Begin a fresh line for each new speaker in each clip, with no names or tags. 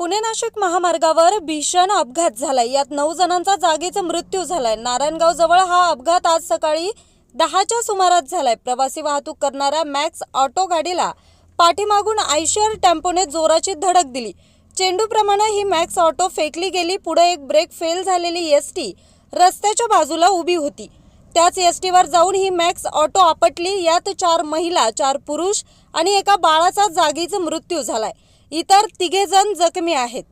पुणे नाशिक महामार्गावर भीषण अपघात झालाय. यात नऊ जणांचा जागीच मृत्यू झालाय. नारायणगाव जवळ हा अपघात आज सकाळी दहाच्या सुमारास झालाय. प्रवासी वाहतूक करणाऱ्या मॅक्स ऑटो गाडीला पाठीमागून आयशर टेम्पोने जोराची धडक दिली. चेंडूप्रमाणे ही मॅक्स ऑटो फेकली गेली. पुढे एक ब्रेक फेल झालेली एस टी रस्त्याच्या बाजूला उभी होती. त्याच एस टीवर जाऊन ही मॅक्स ऑटो आपटली. यात चार महिला चार पुरुष आणि एका बाळाचा जागीच मृत्यू झालाय. इतर तिघे जण जखमी आहेत.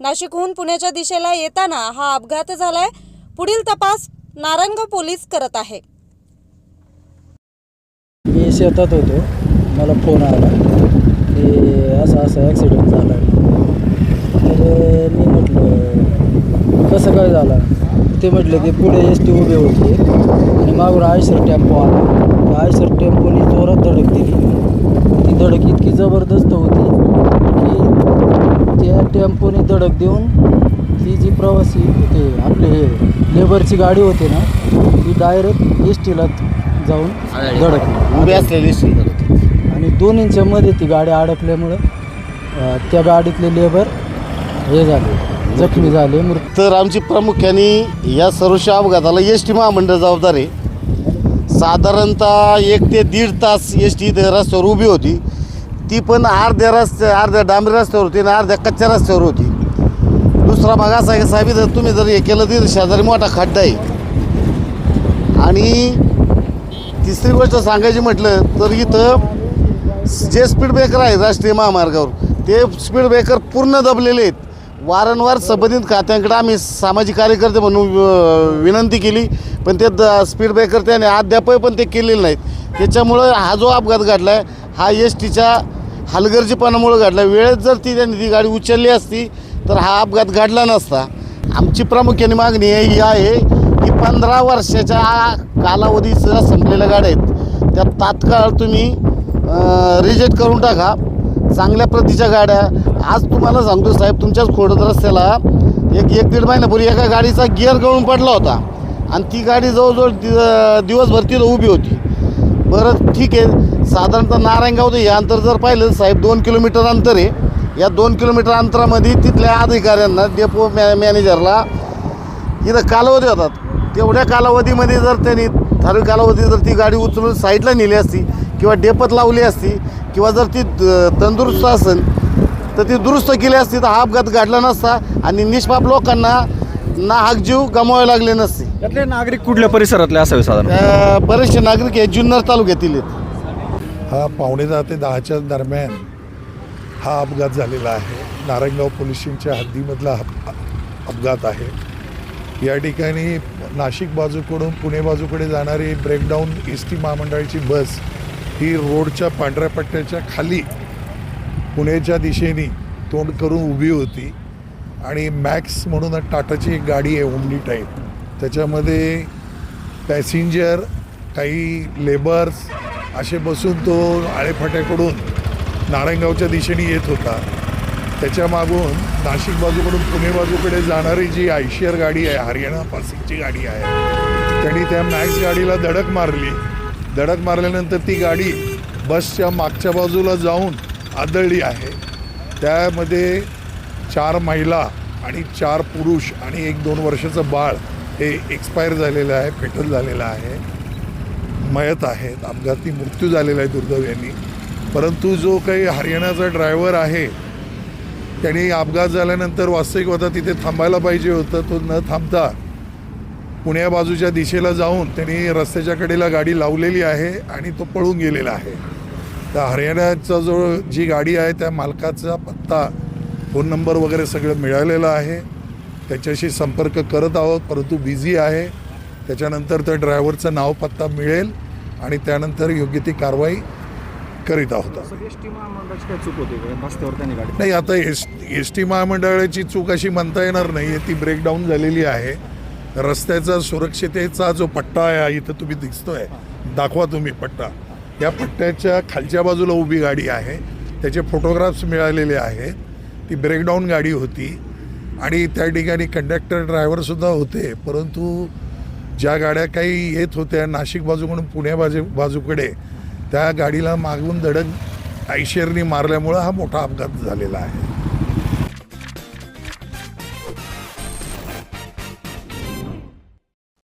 नाशिकहून पुण्याच्या दिशेला येताना हा अपघात झालाय. पुढील तपास नारायणगाव पोलीस करत आहे.
मी शेतात होतो. मला फोन आला. की असा असा ॲक्सिडेंट झाला. तर मी म्हटलं कसं काय झाला? ते म्हटलं की पुढे एस टी उभे होते. आणि मागून आयसर टेम्पो आला. आयसर टेम्पोने जोरात धडक दिली. ती धडक इतकी जबरदस्त होती. त्या टेम्पोने धडक देऊन ती जी प्रवासी ते आपले हे लेबरची गाडी होती ना ती डायरेक्ट एस टीला जाऊन धडकली.
उभे असलेली सुंदर होती
आणि दोन इंचामध्ये ती गाडी अडकल्यामुळं त्या गाडीतले लेबर हे झाले जखमी झाले
तर आमची प्रामुख्याने या सर्वश अपघाताला एस टी महामंडळ जबाबदार आहे. साधारणतः एक ते दीड तास एस टी रस्त्यावर उभी होती. ती पण अर्ध्या रस्त्या अर्ध्या डांबरी रस्त्यावर होती आणि अर्ध्या कच्च्या रस्त्यावर होती. दुसरा भाग असा आहे की साहेब जर तुम्ही जर हे केलं तर शेजारी मोठा खड्डा आहे. आणि तिसरी गोष्ट सांगायची म्हटलं तर इथं जे स्पीड ब्रेकर आहे राष्ट्रीय महामार्गावर ते स्पीड ब्रेकर पूर्ण दबलेले आहेत. वारंवार संबंधित खात्यांकडे आम्ही सामाजिक कार्यकर्ते म्हणून विनंती केली पण ते द स्पीड ब्रेकर त्याने अद्यापही पण ते केलेले नाहीत. त्याच्यामुळं हा जो अपघात घडला आहे हा एस टीच्या हलगर्जीपणामुळे घडला. वेळेत जर ती त्यांनी ती गाडी उचलली असती तर हा अपघात घडला नसता. आमची प्रामुख्याने मागणी आहे ही आहे की पंधरा वर्षाच्या कालावधीच्या संपलेल्या गाड्या आहेत. त्या तात्काळ तुम्ही रिजेक्ट करून टाका. चांगल्या प्रतीच्या गाड्या. आज तुम्हाला सांगतो साहेब तुमच्याच खोडत रस्त्याला एक एक दीड महिन्यापूर्वी एका गाडीचा गिअर गळून पडला होता. आणि ती गाडी जवळजवळ दिवसभर तिथं उभी होती. बरं ठीक आहे. साधारणतः नारायणगाव ते हे अंतर जर पाहिलं साहेब दोन किलोमीटर अंतर आहे. या दोन किलोमीटर अंतरामध्ये तिथल्या अधिकाऱ्यांना डेपो मॅ मॅनेजरला इथं कालावधी होतात. तेवढ्या कालावधीमध्ये जर त्यांनी ठराविक कालावधी जर ती गाडी उचलून साईडला नेली असती किंवा डेपत लावली असती किंवा जर ती तंदुरुस्त असेल तर ती दुरुस्त केली असती तर हा अपघात घडला नसता आणि निष्पाप लोकांना ना हाक जीव गमावे लागले नसते.
यातले नागरिक कुठल्या परिसरातले असावे साधारण?
बरेचसे नागरिक आहेत जुन्नर तालुक्यातील आहेत.
हा पावणे दहा ते दहाच्या दरम्यान हा अपघात झालेला आहे. नारायणगाव पोलीस स्टेशनच्या हद्दीमधला अपघात आहे. या ठिकाणी नाशिक बाजूकडून पुणे बाजूकडे जाणारी ब्रेकडाऊन एस टी महामंडळाची बस ही रोडच्या पांढऱ्या पट्ट्याच्या खाली पुण्याच्या दिशेने तोंड करून उभी होती आणि मॅक्स म्हणून टाटाची एक गाडी आहे ओमनी टाईप. त्याच्यामध्ये पॅसेंजर काही लेबर्स असे बसून तो आळेफाट्याकडून नारायणगावच्या दिशेने येत होता. त्याच्या मागून नाशिक बाजूकडून पुणे बाजूकडे जाणारी जी आयशियर गाडी आहे हरियाणा पासिंगची गाडी आहे त्यांनी त्या मॅक्स गाडीला धडक मारली. धडक मारल्यानंतर ती गाडी बसच्या मागच्या बाजूला जाऊन आदळली आहे. त्यामध्ये चार महिला आणि चार पुरुष आणि एक दोन वर्षाचं बाळ हे एक्सपायर झालेलं आहे फेटल झालेलं आहे. मयत आहेत अपघाती मृत्यू झालेला आहे दुर्दैवाने परंतु जो काही हरियाणाचा ड्रायव्हर आहे त्यांनी अपघात झाल्यानंतर वास्तविक होता तिथे थांबायला पाहिजे होतं. तो न थांबता पुण्या बाजूच्या दिशेला जाऊन त्यांनी रस्त्याच्या कडेला गाडी लावलेली आहे आणि तो पळून गेलेला आहे. तर हरियाणाचा जो जी गाडी आहे त्या मालकाचा पत्ता फोन नंबर वगैरे सगळं मिळालेलं आहे. त्याच्याशी संपर्क करत आहोत परंतु बिझी आहे. त्याच्यानंतर त्या ड्रायव्हरचं नाव पत्ता मिळेल. आणि त्यानंतर योग्य ती कारवाई करीत आहोत नाही आता एस एस टी महामंडळाची चूक अशी म्हणता येणार नाही. आहे ती ब्रेकडाऊन झालेली आहे. रस्त्याचा सुरक्षितेचा जो पट्टा आहे इथं तुम्ही दिसतोय. दाखवा तुम्ही पट्टा. या पट्ट्याच्या खालच्या बाजूला उभी गाडी आहे. त्याचे फोटोग्राफ्स मिळालेले आहेत. ती ब्रेकडाऊन गाडी होती. आणि त्या ठिकाणी कंडक्टर ड्रायव्हरसुद्धा होते. परंतु ज्या गाड्या काही येत होत्या नाशिक बाजूकडून पुणे बाजू बाजूकडे त्या गाडीला मागून धडक आयशेरनी मारल्यामुळं हा मोठा अपघात झालेला आहे.